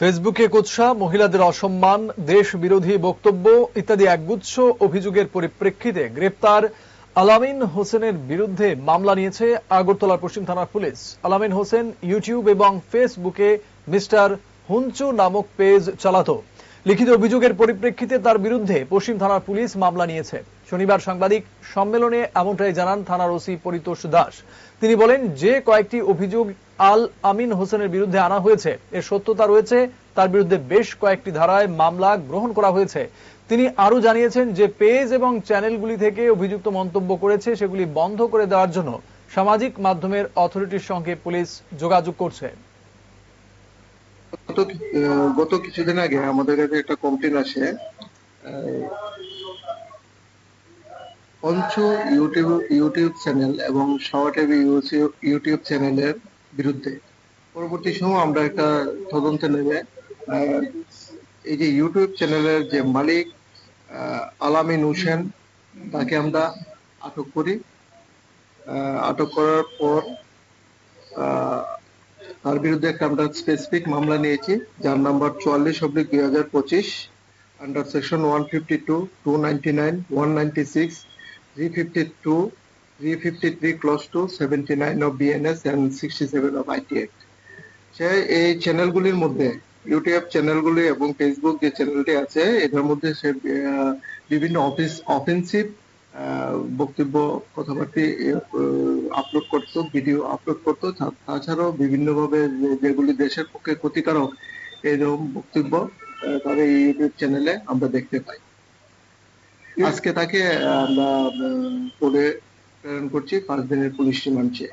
ফেসবুকে কুৎসা, মহিলাদের অসম্মান দেশ বিরোধী বক্তব্য ইত্যাদি একগুচ্ছ অভিযোগের পরিপ্রেক্ষিতে গ্রেপ্তার আলামিন হোসেনের বিরুদ্ধে মামলা নিয়েছে আগরতলার পশ্চিম থানার পুলিশ। আলামিন হোসেন ইউটিউব এবং ফেসবুকে মিস্টার হুঞ্চু নামক পেজ চালাতো। লিখিত অভিযোগের পরিপ্রেক্ষিতে তার বিরুদ্ধে পশ্চিম থানার পুলিশ মামলা নিয়েছে। শনিবার সাংবাদিক সম্মেলনে এমনটাই জানান থানার ওসি পরিতোষ দাস। তিনি বলেন, যে কয়েকটি অভিযোগ আল আমিন হোসেনের বিরুদ্ধে আনা হয়েছে। এর সত্যতা রয়েছে, তার বিরুদ্ধে বেশ কয়েকটি ধারায় মামলা গ্রহণ করা হয়েছে। তিনি আরও জানিয়েছেন যে পেজ এবং চ্যানেলগুলি থেকে অভিযুক্ত মন্তব্য করেছে, সেগুলি বন্ধ করে দেওয়ার জন্য সামাজিক মাধ্যমের অথরিটির সঙ্গে পুলিশ যোগাযোগ করছে। গত কিছুদিন আগে আমাদের কাছে একটা কমপ্লেন আসে ইউটিউব ইউটিউব চ্যানেল এবং শাওয়া টিভি ইউটিউব চ্যানেলের বিরুদ্ধে। পরবর্তী সময় আমরা একটা তদন্তে নেমে এই যে ইউটিউব চ্যানেলের যে মালিক আলামিন হোসেন, তাকে আমরা আটক করি। আটক করার পর তার বিরুদ্ধে একটা আমরা স্পেসিফিক মামলা নিয়েছি, যার নাম্বার চুয়াল্লিশ অব্লিক দুই হাজার পঁচিশ under section one fifty two two ninety nine one ninety six three fifty two three fifty three clause two seventy nine of BNS sixty seven of IT act সে এই চ্যানেলগুলির মধ্যে ইউটিউব চ্যানেলগুলি এবং Facebook যে চ্যানেলটি আছে এটার মধ্যে সে বিভিন্ন অফিস অফেন্সিভ বক্তব্য কথাবার্তি আপলোড করতো ভিডিও আপলোড করতো তাছাড়াও বিভিন্নভাবে যেগুলি দেশের পক্ষে ক্ষতিকারক এরকম বক্তব্য তার এই ইউটিউব চ্যানেলে আমরা দেখতে পাই। আজকে তাকে আমরা কোর্টে প্রেরণ করছি পাঁচ দিনের পুলিশ রিমান্ড চেয়ে।